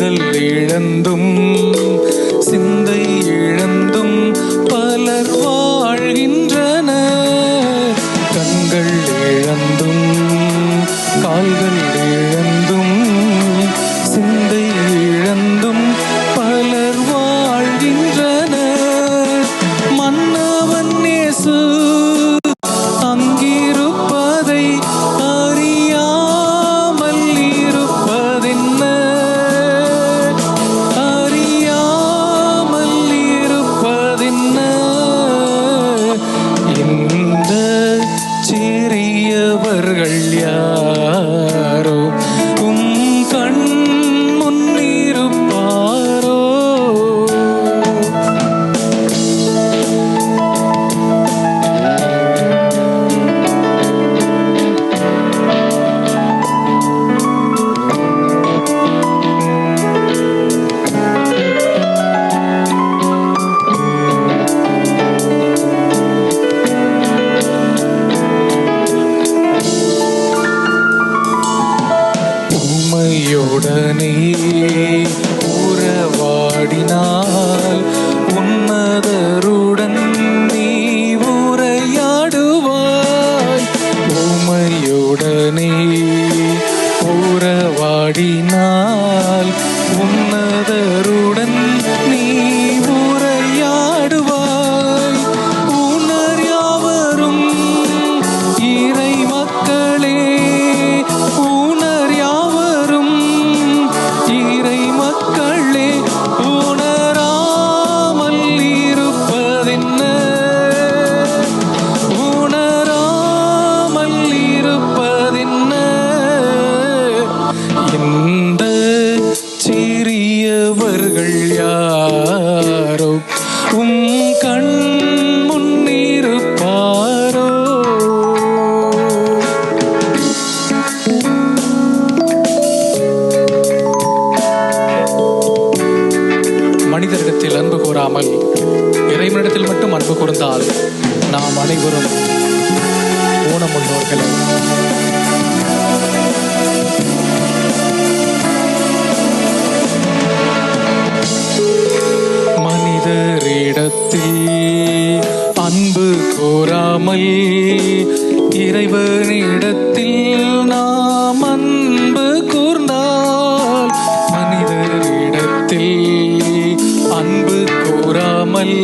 காதல் இழந்தும் பெரியவர்கள் யார்? உடனே உறவாடினார் இந்த சிறியவர்கள் யாரோ? உம் கண் முன்னிருப்பாரோ? மனிதரிடத்தில் அன்பு கூறாமல் இறைவனிடத்தில் மட்டும் அன்பு கூர்ந்தால் நாம் அனைவரும் ஊனமுள்ளோர்கள் இறைவனிடத்தில் நாம் அன்பு கூர்ந்தால் மனிதனிடத்தில் அன்பு கூறாமல்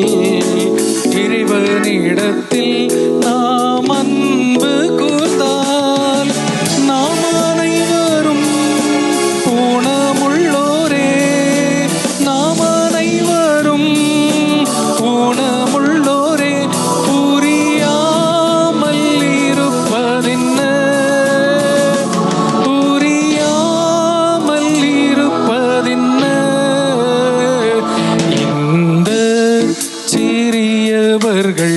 மனிதர்கள்